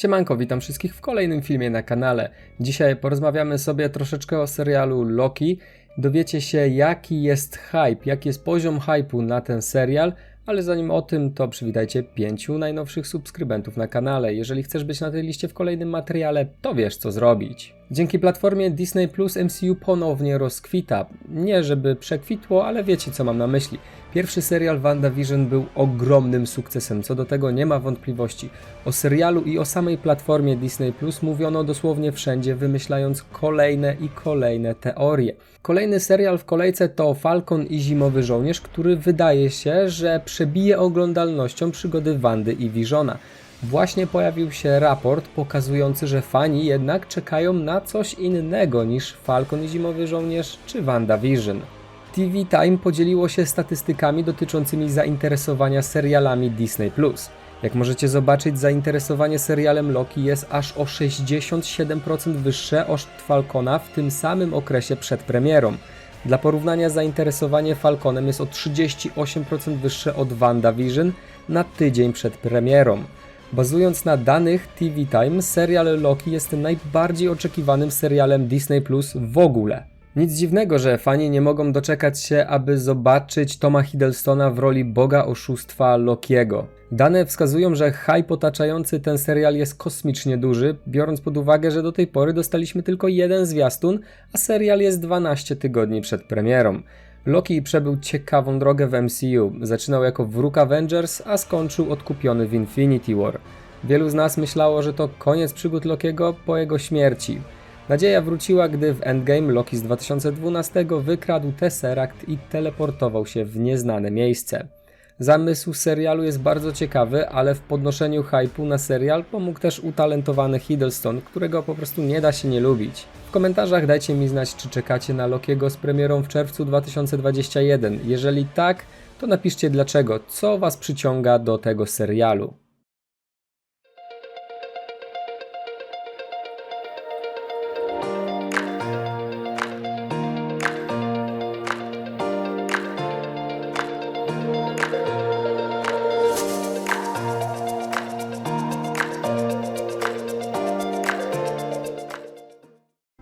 Siemanko, witam wszystkich w kolejnym filmie na kanale. Dzisiaj porozmawiamy sobie troszeczkę o serialu Loki. Dowiecie się jaki jest hype, jaki jest poziom hype'u na ten serial, ale zanim o tym, to przywitajcie pięciu najnowszych subskrybentów na kanale. Jeżeli chcesz być na tej liście w kolejnym materiale, to wiesz co zrobić. Dzięki platformie Disney Plus MCU ponownie rozkwita. Nie żeby przekwitło, ale wiecie co mam na myśli. Pierwszy serial WandaVision był ogromnym sukcesem, co do tego nie ma wątpliwości. O serialu i o samej platformie Disney Plus mówiono dosłownie wszędzie, wymyślając kolejne i kolejne teorie. Kolejny serial w kolejce to Falcon i Zimowy Żołnierz, który wydaje się, że przebije oglądalnością przygody Wandy i Visiona. Właśnie pojawił się raport pokazujący, że fani jednak czekają na coś innego niż Falcon i Zimowy Żołnierz czy WandaVision. TV Time podzieliło się statystykami dotyczącymi zainteresowania serialami Disney+. Jak możecie zobaczyć, zainteresowanie serialem Loki jest aż o 67% wyższe od Falcona w tym samym okresie przed premierą. Dla porównania zainteresowanie Falconem jest o 38% wyższe od WandaVision na tydzień przed premierą. Bazując na danych TV Time, serial Loki jest najbardziej oczekiwanym serialem Disney Plus w ogóle. Nic dziwnego, że fani nie mogą doczekać się, aby zobaczyć Toma Hiddlestona w roli boga oszustwa Lokiego. Dane wskazują, że hype otaczający ten serial jest kosmicznie duży, biorąc pod uwagę, że do tej pory dostaliśmy tylko jeden zwiastun, a serial jest 12 tygodni przed premierą. Loki przebył ciekawą drogę w MCU. Zaczynał jako wróg Avengers, a skończył odkupiony w Infinity War. Wielu z nas myślało, że to koniec przygód Lokiego po jego śmierci. Nadzieja wróciła, gdy w Endgame Loki z 2012 wykradł Tesseract i teleportował się w nieznane miejsce. Zamysł serialu jest bardzo ciekawy, ale w podnoszeniu hype'u na serial pomógł też utalentowany Hiddleston, którego po prostu nie da się nie lubić. W komentarzach dajcie mi znać, czy czekacie na Lokiego z premierą w czerwcu 2021. Jeżeli tak, to napiszcie dlaczego, co Was przyciąga do tego serialu.